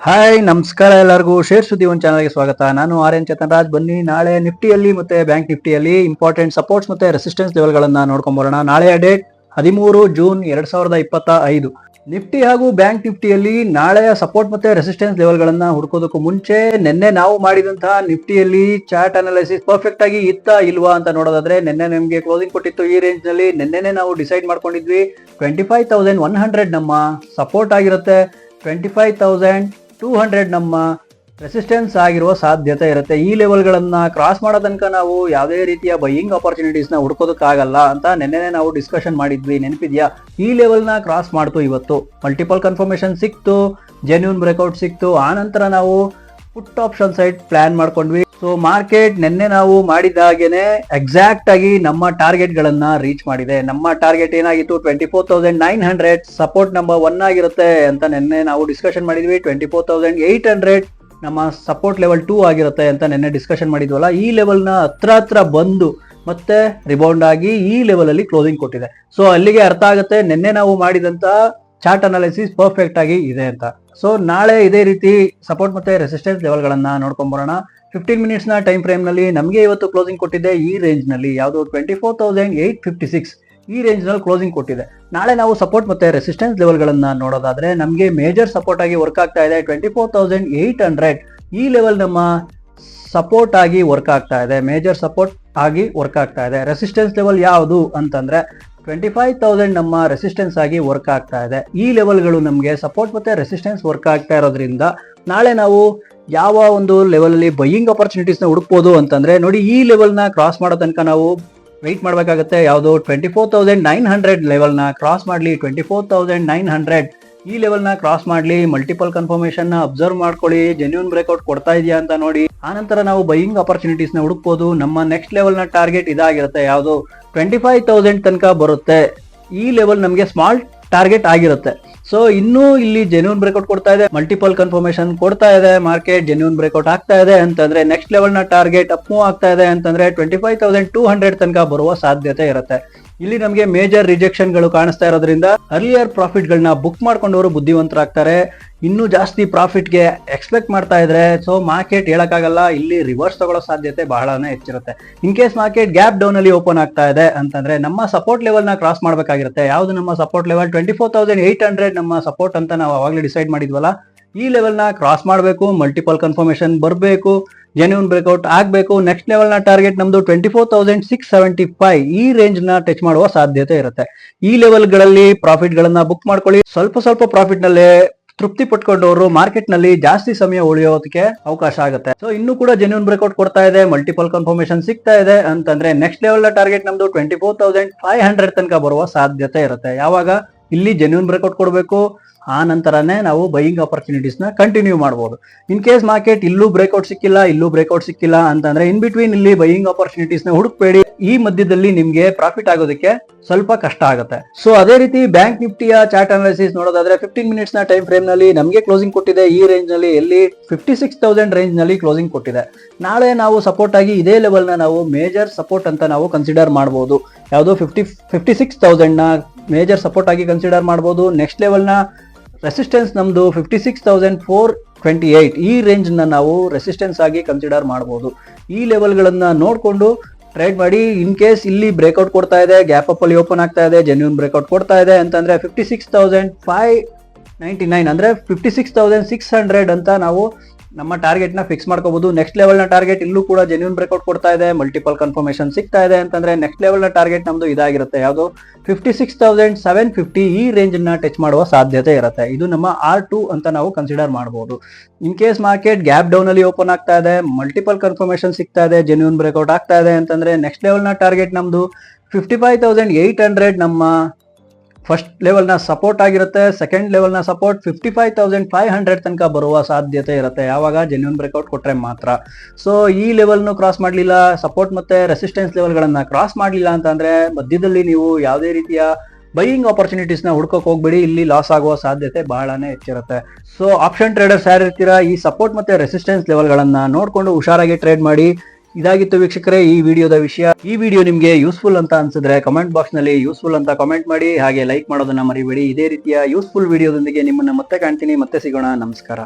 Hi ನಮಸ್ಕಾರ ಎಲ್ಲರಿಗೂ. Share ಸುದ್ದಿ ಒಂದು ಚಾನಲ್ಗೆ ಸ್ವಾಗತ. ನಾನು ಆರ್ ಎನ್ ಚೇತನ್ ರಾಜ್. ಬನ್ನಿ, ನಾಳೆ ನಿಫ್ಟಿಯಲ್ಲಿ ಮತ್ತೆ ಬ್ಯಾಂಕ್ ನಿಫ್ಟಿಯಲ್ಲಿ ಇಂಪಾರ್ಟೆಂಟ್ ಸಪೋರ್ಟ್ಸ್ ಮತ್ತೆ ರೆಸಿಸ್ಟೆನ್ಸ್ ಲೆವೆಲ್ಗಳನ್ನು ನೋಡ್ಕೊಂಡ್ ಬರೋಣ ನಾಳೆಯ ಡೇಟ್ ಹದಿಮೂರು ಜೂನ್ ಎರಡ್ ಸಾವಿರದ ಇಪ್ಪತ್ತ ಐದು ನಿಫ್ಟಿ ಹಾಗೂ ಬ್ಯಾಂಕ್ ನಿಫ್ಟಿಯಲ್ಲಿ ನಾಳೆಯ ಸಪೋರ್ಟ್ ಮತ್ತೆ ರೆಸಿಸ್ಟೆನ್ಸ್ ಲೆವೆಲ್ಗಳನ್ನು ಹುಡ್ಕೋದಕ್ಕೂ ಮುಂಚೆ ನಿನ್ನೆ ನಾವು ಮಾಡಿದಂತಹ ನಿಫ್ಟಿಯಲ್ಲಿ ಚಾರ್ಟ್ ಅನಾಲಿಸಿಸ್ ಪರ್ಫೆಕ್ಟ್ ಆಗಿ ಇತ್ತ ಇಲ್ವಾ ಅಂತ ನೋಡೋದಾದ್ರೆ ನಿನ್ನೆ ನಮಗೆ ಕ್ಲೋಸಿಂಗ್ ಕೊಟ್ಟಿತ್ತು ಈ ರೇಂಜ್ನಲ್ಲಿ. ನಿನ್ನೆನೆ ನಾವು ಡಿಸೈಡ್ ಮಾಡ್ಕೊಂಡಿದ್ವಿ. Twenty five thousand one hundred ನಮ್ಮ ಸಪೋರ್ಟ್ ಆಗಿರುತ್ತೆ. Twenty five thousand two hundred ನಮ್ಮ ರೆಸಿಸ್ಟೆನ್ಸ್ ಆಗಿರುವ ಸಾಧ್ಯತೆ ಇರುತ್ತೆ. ಈ ಲೆವೆಲ್ಗಳನ್ನ ಕ್ರಾಸ್ ಮಾಡೋ ತನಕ ನಾವು ಯಾವುದೇ ರೀತಿಯ ಬೈಯಿಂಗ್ ಆಪರ್ಚುನಿಟೀಸ್ನ ಹುಡ್ಕೋದಕ್ಕಾಗಲ್ಲ ಅಂತ ನೆನ್ನೆನೇ ನಾವು ಡಿಸ್ಕಷನ್ ಮಾಡಿದ್ವಿ. ನೆನಪಿದೆಯಾ? ಈ ಲೆವೆಲ್ನ ಕ್ರಾಸ್ ಮಾಡ್ತು ಇವತ್ತು. ಮಲ್ಟಿಪಲ್ ಕನ್ಫರ್ಮೇಷನ್ ಸಿಕ್ತು ಜೆನ್ಯೂನ್ ಬ್ರೇಕ್ಔಟ್ ಸಿಕ್ತು. ಆ ನಂತರ ನಾವು ಪುಟ್ ಆಪ್ಷನ್ ಸೈಡ್ ಪ್ಲಾನ್ ಮಾಡ್ಕೊಂಡ್ವಿ. ಸೊ ಮಾರ್ಕೆಟ್ ನಿನ್ನೆ ನಾವು ಮಾಡಿದ ಹಾಗೇನೆ ಎಕ್ಸಾಕ್ಟ್ ಆಗಿ ನಮ್ಮ ಟಾರ್ಗೆಟ್ ಗಳನ್ನ ರೀಚ್ ಮಾಡಿದೆ. ನಮ್ಮ ಟಾರ್ಗೆಟ್ ಏನಾಗಿತ್ತು? Twenty four thousand nine hundred support number one ಆಗಿರುತ್ತೆ ಅಂತ ನಿನ್ನೆ ನಾವು ಡಿಸ್ಕಷನ್ ಮಾಡಿದ್ವಿ. Twenty four thousand eight hundred ನಮ್ಮ ಸಪೋರ್ಟ್ ಲೆವೆಲ್ ಟೂ ಆಗಿರುತ್ತೆ ಅಂತ ನಿನ್ನೆ ಡಿಸ್ಕಷನ್ ಮಾಡಿದ್ವಲ್ಲ. ಈ ಲೆವೆಲ್ನ ಹತ್ರ ಹತ್ರ ಬಂದು ಮತ್ತೆ ರಿಬೌಂಡ್ ಆಗಿ ಈ ಲೆವೆಲ್ ಅಲ್ಲಿ ಕ್ಲೋಸಿಂಗ್ ಕೊಟ್ಟಿದೆ. ಸೊ ಅಲ್ಲಿಗೆ ಅರ್ಥ ಆಗುತ್ತೆ. ನಿನ್ನೆ ನಾವು ಮಾಡಿದಂತ ಚಾರ್ಟ್ ಅನಾಲಿಸಿಸ್ ಪರ್ಫೆಕ್ಟ್ ಆಗಿ ಇದೆ ಅಂತ. ಸೊ ನಾಳೆ ಇದೇ ರೀತಿ ಸಪೋರ್ಟ್ ಮತ್ತೆ ರೆಸಿಸ್ಟೆನ್ಸ್ ಲೆವೆಲ್ಗಳನ್ನ ನೋಡ್ಕೊಂಡ್ ಬರೋಣ ಫಿಫ್ಟೀನ್ ಮಿನಿಟ್ಸ್ನ ಟೈಮ್ ಫ್ರೇಮ್ನಲ್ಲಿ ನಮಗೆ ಇವತ್ತು ಕ್ಲೋಸಿಂಗ್ ಕೊಟ್ಟಿದೆ ಈ ರೇಂಜ್ನಲ್ಲಿ. ಯಾವುದು twenty four thousand eight fifty six ಈ ರೇಂಜ್ನಲ್ಲಿ ಕ್ಲೋಸಿಂಗ್ ಕೊಟ್ಟಿದೆ. ನಾಳೆ ನಾವು ಸಪೋರ್ಟ್ ಮತ್ತೆ ರೆಸಿಸ್ಟೆನ್ಸ್ ಲೆವೆಲ್ಗಳನ್ನ ನೋಡೋದಾದ್ರೆ ನಮಗೆ ಮೇಜರ್ ಸಪೋರ್ಟ್ ಆಗಿ ವರ್ಕ್ ಆಗ್ತಾ ಇದೆ. Twenty four thousand eight hundred ಈ ಲೆವೆಲ್ ನಮ್ಮ ಸಪೋರ್ಟ್ ಆಗಿ ವರ್ಕ್ ಆಗ್ತಾ ಇದೆ. ಮೇಜರ್ ಸಪೋರ್ಟ್ ಆಗಿ ವರ್ಕ್ ಆಗ್ತಾ ಇದೆ. ರೆಸಿಸ್ಟೆನ್ಸ್ ಲೆವೆಲ್ ಯಾವುದು ಅಂತಂದ್ರೆ ಟ್ವೆಂಟಿ ಫೈವ್ ತೌಸಂಡ್ ನಮ್ಮ ರೆಸಿಸ್ಟೆನ್ಸ್ ಆಗಿ ವರ್ಕ್ ಆಗ್ತಾ ಇದೆ. ಈ ಲೆವೆಲ್ಗಳು ನಮಗೆ ಸಪೋರ್ಟ್ ಮತ್ತೆ ರೆಸಿಸ್ಟೆನ್ಸ್ ವರ್ಕ್ ಆಗ್ತಾ ಇರೋದ್ರಿಂದ ನಾಳೆ ನಾವು ಯಾವ ಒಂದು ಲೆವೆಲ್ ಅಲ್ಲಿ ಬೈಯಿಂಗ್ ಆಪರ್ಚುನಿಟೀಸ್ನ ಹುಡುಕ್ಬೋದು ಅಂತಂದ್ರೆ ನೋಡಿ ಈ ಲೆವೆಲ್ನ ಕ್ರಾಸ್ ಮಾಡೋ ತನಕ ನಾವು ವೆಯ್ಟ್ ಮಾಡಬೇಕಾಗುತ್ತೆ. ಯಾವುದು twenty four thousand nine hundred ಲೆವೆಲ್ನ cross ಮಾಡಲಿ twenty four thousand nine hundred ಈ ಲೆವೆಲ್ನ ಕ್ರಾಸ್ ಮಾಡ್ಲಿ ಮಲ್ಟಿಪಲ್ ಕನ್ಫರ್ಮೇಶನ್ನ ಅಬ್ಸರ್ವ್ ಮಾಡ್ಕೊಳ್ಳಿ ಜೆನ್ಯೂನ್ ಬ್ರೇಕ್ಔಟ್ ಕೊಡ್ತಾ ಇದೆಯಾ ಅಂತ ನೋಡಿ. ಆನಂತರ ನಾವು ಬೈಯಿಂಗ್ನ ಹುಡುಕ್ಬೋದು. ನಮ್ಮ ನೆಕ್ಸ್ಟ್ ಲೆವೆಲ್ನ ಟಾರ್ಗೆಟ್ ಇದಾಗಿರುತ್ತೆ. ಯಾವುದು? ಟ್ವೆಂಟಿ ಫೈವ್ ತೌಸಂಡ್ ತನಕ ಬರುತ್ತೆ. ಈ ಲೆವೆಲ್ ನಮಗೆ ಸ್ಮಾಲ್ ಟಾರ್ಗೆಟ್ ಆಗಿರುತ್ತೆ. ಸೊ ಇನ್ನೂ ಇಲ್ಲಿ ಜೆನ್ಯೂನ್ ಬ್ರೇಕ್ಔಟ್ ಕೊಡ್ತಾ ಇದೆ. ಮಲ್ಟಿಪಲ್ ಕನ್ಫರ್ಮೇಶನ್ ಕೊಡ್ತಾ ಇದೆ. ಮಾರ್ಕೆಟ್ ಜೆನ್ಯೂನ್ ಬ್ರೇಕ್ಔಟ್ ಆಗ್ತಾ ಇದೆ ಅಂತಂದ್ರೆ ನೆಕ್ಸ್ಟ್ ಲೆವೆಲ್ನ ಟಾರ್ಗೆಟ್ ಅಪ್ ಆಗ್ತಾ ಇದೆ ಅಂತಂದ್ರೆ twenty five thousand two hundred ತನಕ ಬರುವ ಸಾಧ್ಯತೆ ಇರುತ್ತೆ. ಇಲ್ಲಿ ನಮಗೆ ಮೇಜರ್ ರಿಜೆಕ್ಷನ್ಗಳು ಕಾಣಿಸ್ತಾ ಇರೋದ್ರಿಂದ ಅರ್ಲಿಯರ್ ಪ್ರಾಫಿಟ್ ಗಳನ್ನ ಬುಕ್ ಮಾಡ್ಕೊಂಡವರು ಬುದ್ಧಿವಂತರಾಗ್ತಾರೆ. ಇನ್ನೂ ಜಾಸ್ತಿ ಪ್ರಾಫಿಟ್ಗೆ ಎಕ್ಸ್ಪೆಕ್ಟ್ ಮಾಡ್ತಾ ಇದ್ರೆ ಸೊ ಮಾರ್ಕೆಟ್ ಹೇಳಕ್ಕಾಗಲ್ಲ, ಇಲ್ಲಿ ರಿವರ್ಸ್ ತಗೊಳ್ಳೋ ಸಾಧ್ಯತೆ ಬಹಳನೇ ಹೆಚ್ಚಿರುತ್ತೆ. In case market gap down ಅಲ್ಲಿ ಓಪನ್ ಆಗ್ತಾ ಇದೆ ಅಂತಂದ್ರೆ, ನಮ್ಮ ಸಪೋರ್ಟ್ ಲೆವೆಲ್ನ ಕ್ರಾಸ್ ಮಾಡಬೇಕಾಗಿರುತ್ತೆ. ಯಾವ್ದು ನಮ್ಮ support level twenty four thousand eight hundred ನಮ್ಮ ಸಪೋರ್ಟ್ ಅಂತ ನಾವು ಅವಾಗಲೇ ಡಿಸೈಡ್ ಮಾಡಿದ್ವಲ್ಲ, ಈ ಲೆವೆಲ್ನ ಕ್ರಾಸ್ ಮಾಡಬೇಕು ಮಲ್ಟಿಪಲ್ ಕನ್ಫರ್ಮೇಶನ್ ಬರಬೇಕು. ಜೆನ್ಯೂನ್ ಬ್ರೇಕ್ಔಟ್ ಆಗಬೇಕು. ನೆಕ್ಸ್ಟ್ ಲೆವೆಲ್ನ ಟಾರ್ಗೆಟ್ ನಮ್ದು twenty four thousand six seventy five ಈ ರೇಂಜ್ನ ಟಚ್ ಮಾಡುವ ಸಾಧ್ಯತೆ ಇರುತ್ತೆ. ಈ ಲೆವೆಲ್ಗಳಲ್ಲಿ ಪ್ರಾಫಿಟ್ ಗಳನ್ನ ಬುಕ್ ಮಾಡ್ಕೊಳ್ಳಿ. ಸ್ವಲ್ಪ ಸ್ವಲ್ಪ ಪ್ರಾಫಿಟ್ ನಲ್ಲೇ ತೃಪ್ತಿ ಪಟ್ಕೊಂಡವರು ಮಾರ್ಕೆಟ್ನಲ್ಲಿ ಜಾಸ್ತಿ ಸಮಯ ಉಳಿಯೋದಕ್ಕೆ ಅವಕಾಶ ಆಗುತ್ತೆ. ಸೊ ಇನ್ನು ಕೂಡ ಜೆನ್ಯೂನ್ ಬ್ರೇಕ್ಔಟ್ ಕೊಡ್ತಾ ಇದೆ. ಮಲ್ಟಿಪಲ್ ಕನ್ಫರ್ಮೇಶನ್ ಸಿಗ್ತಾ ಇದೆ. ಅಂತಂದ್ರೆ ನೆಕ್ಸ್ಟ್ ಲೆವೆಲ್ನ ಟಾರ್ಗೆಟ್ ನಮ್ದು twenty four thousand five hundred ತನಕ ಬರುವ ಸಾಧ್ಯತೆ ಇರುತ್ತೆ. ಯಾವಾಗ? ಇಲ್ಲಿ ಜೆನ್ಯೂನ್ ಬ್ರೇಕ್ಔಟ್ ಕೊಡಬೇಕು. ಆ ನಂತರನೇ ನಾವು ಬೈಯಿಂಗ್ ಆಪರ್ಚುನಿಟೀಸ್ನ ಕಂಟಿನ್ಯೂ ಮಾಡಬಹುದು ಇನ್ ಕೇಸ್ ಮಾರ್ಕೆಟ್ ಇಲ್ಲೂ ಬ್ರೇಕ್ಔಟ್ ಸಿಕ್ಕಿಲ್ಲ, ಇಲ್ಲೂ ಬ್ರೇಕ್ಔಟ್ ಸಿಕ್ಕಿಲ್ಲ ಅಂತಂದ್ರೆ ಇನ್ ಬಿಟ್ವೀನ್ ಇಲ್ಲಿ ಬೈಯಿಂಗ್ ಆಪರ್ಚುನಿಟೀಸ್ನ ಹುಡುಕ್ಬೇಡಿ. ಈ ಮಧ್ಯದಲ್ಲಿ ನಿಮ್ಗೆ ಪ್ರಾಫಿಟ್ ಆಗೋದಕ್ಕೆ ಸ್ವಲ್ಪ ಕಷ್ಟ ಆಗುತ್ತೆ. ಸೊ ಅದೇ ರೀತಿ ಬ್ಯಾಂಕ್ ನಿಫ್ಟಿಯ ಚಾರ್ಟ್ ಅನಾಲಿಸಿಸ್ ನೋಡೋದಾದ್ರೆ ಫಿಫ್ಟೀನ್ ಮಿನಿಟ್ಸ್ನ ಟೈಮ್ ಫ್ರೇಮ್ನಲ್ಲಿ ನಮಗೆ ಕ್ಲೋಸಿಂಗ್ ಕೊಟ್ಟಿದೆ. ಈ ರೇಂಜ್ನಲ್ಲಿ ಎಲ್ಲಿ ಫಿಫ್ಟಿ ಸಿಕ್ಸ್ ತೌಸಂಡ್ ರೇಂಜ್ನಲ್ಲಿ ಕ್ಲೋಸಿಂಗ್ ಕೊಟ್ಟಿದೆ. ನಾಳೆ ನಾವು ಸಪೋರ್ಟ್ ಆಗಿ ಇದೇ ಲೆವೆಲ್ನ ನಾವು ಮೇಜರ್ ಸಪೋರ್ಟ್ ಅಂತ ನಾವು ಕನ್ಸಿಡರ್ ಮಾಡಬಹುದು ಯಾವುದು ಫಿಫ್ಟಿ ಫಿಫ್ಟಿ ಸಿಕ್ಸ್ ತೌಸಂಡ್ನ ಮೇಜರ್ ಸಪೋರ್ಟ್ ಆಗಿ ಕನ್ಸಿಡರ್ ಮಾಡಬಹುದು ನೆಕ್ಸ್ಟ್ ಲೆವೆಲ್ನ ರೆಸಿಸ್ಟೆನ್ಸ್ ನಮ್ಮದು fifty six thousand four twenty eight ಈ ರೇಂಜ್ನ ನಾವು ರೆಸಿಸ್ಟೆನ್ಸ್ ಆಗಿ ಕನ್ಸಿಡರ್ ಮಾಡಬಹುದು ಈ ಲೆವೆಲ್ಗಳನ್ನು ನೋಡಿಕೊಂಡು ಟ್ರೇಡ್ ಮಾಡಿ ಇನ್ ಕೇಸ್ ಇಲ್ಲಿ ಬ್ರೇಕ್ಔಟ್ ಕೊಡ್ತಾ ಇದೆ ಗ್ಯಾಪ್ ಅಪ್ ಅಲ್ಲಿ ಓಪನ್ ಆಗ್ತಾ ಇದೆ ಜೆನ್ಯೂನ್ ಬ್ರೇಕ್ಔಟ್ ಕೊಡ್ತಾ ಇದೆ ಅಂತಂದ್ರೆ fifty six thousand five ninety nine ಅಂದ್ರೆ fifty six thousand six hundred ಅಂತ ನಾವು ನಮ್ಮ ಟಾರ್ಗೆಟ್ನ ಫಿಕ್ಸ್ ಮಾಡ್ಕೋಬಹುದು ನೆಕ್ಸ್ಟ್ ಲೆವೆಲ್ನ ಟಾರ್ಗೆಟ್ ಇಲ್ಲೂ ಕೂಡ ಜೆನ್ಯೂನ್ ಬ್ರೇಕ್ಔಟ್ ಕೊಡ್ತಾ ಇದೆ. ಮಲ್ಟಿಪಲ್ ಕನ್ಫರ್ಮೇಶನ್ ಸಿಗ್ತಾ ಇದೆ ಅಂತಂದ್ರೆ ನೆಕ್ಸ್ಟ್ ಲೆವೆಲ್ನ ಟಾರ್ಗೆಟ್ ನಮ್ದು ಇದಾಗಿರುತ್ತೆ. ಯಾವುದು? Fifty six thousand seven fifty ಈ ರೇಂಜ್ನ ಟಚ್ ಮಾಡುವ ಸಾಧ್ಯತೆ ಇರುತ್ತೆ. ಇದು ನಮ್ಮ ಆರ್ ಟು ಅಂತ ನಾವು ಕನ್ಸಿಡರ್ ಮಾಡಬಹುದು in case market gap down ಅಲ್ಲಿ ಓಪನ್ ಆಗ್ತಾ ಇದೆ ಮಲ್ಟಿಪಲ್ ಕನ್ಫರ್ಮೇಶನ್ ಸಿಗ್ತಾ ಇದೆ ಜೆನ್ಯೂನ್ ಬ್ರೇಕ್ಔಟ್ ಆಗ್ತಾ ಇದೆ ಅಂತಂದ್ರೆ ನೆಕ್ಸ್ಟ್ ಲೆವೆಲ್ನ ಟಾರ್ಗೆಟ್ ನಮ್ದು fifty five thousand eight hundred ನಮ್ಮ ಫಸ್ಟ್ ಲೆವೆಲ್ನ ಸಪೋರ್ಟ್ ಆಗಿರುತ್ತೆ second ಲೆವೆಲ್ನ support fifty five thousand five hundred ತನಕ ಬರುವ ಸಾಧ್ಯತೆ ಇರುತ್ತೆ. ಯಾವಾಗ? ಜೆನ್ಯೂನ್ ಬ್ರೇಕ್ಔಟ್ ಕೊಟ್ಟರೆ ಮಾತ್ರ. ಸೊ ಈ ಲೆವೆಲ್ನು ಕ್ರಾಸ್ ಮಾಡಲಿಲ್ಲ ಸಪೋರ್ಟ್ ಮತ್ತೆ ರೆಸಿಸ್ಟೆನ್ಸ್ ಲೆವೆಲ್ಗಳನ್ನು ಕ್ರಾಸ್ ಮಾಡಲಿಲ್ಲ ಅಂತಂದರೆ ಮಧ್ಯದಲ್ಲಿ ನೀವು ಯಾವುದೇ ರೀತಿಯ ಬೈಯಿಂಗ್ ಆಪರ್ಚುನಿಟೀಸ್ನ ಹುಡ್ಕೋಕ್ ಹೋಗ್ಬೇಡಿ, ಇಲ್ಲಿ ಲಾಸ್ ಆಗುವ ಸಾಧ್ಯತೆ ಬಹಳನೇ ಹೆಚ್ಚಿರುತ್ತೆ. ಸೊ ಆಪ್ಷನ್ ಟ್ರೇಡರ್ಸ್ ಯಾರಿರ್ತೀರಾ? ಈ ಸಪೋರ್ಟ್ ಮತ್ತೆ ರೆಸಿಸ್ಟೆನ್ಸ್ ಲೆವೆಲ್ಗಳನ್ನು ನೋಡ್ಕೊಂಡು ಹುಷಾರಾಗಿ ಟ್ರೇಡ್ ಮಾಡಿ ಇದಾಗಿತ್ತು ವೀಕ್ಷಕರೇ ಈ ವಿಡಿಯೋದ ವಿಷಯ. ಈ ವಿಡಿಯೋ ನಿಮಗೆ ಯೂಸ್ಫುಲ್ ಅಂತ ಅನ್ಸಿದ್ರೆ ಕಮೆಂಟ್ ಬಾಕ್ಸ್ನಲ್ಲಿ ಯೂಸ್ಫುಲ್ ಅಂತ ಕಮೆಂಟ್ ಮಾಡಿ, ಹಾಗೆ ಲೈಕ್ ಮಾಡೋದನ್ನ ಮರಿಬೇಡಿ. ಇದೇ ರೀತಿಯ ಯೂಸ್ಫುಲ್ ವಿಡಿಯೋದೊಂದಿಗೆ ನಿಮ್ಮನ್ನ ಮತ್ತೆ ಕಾಣ್ತೀನಿ. ಮತ್ತೆ ಸಿಗೋಣ. ನಮಸ್ಕಾರ.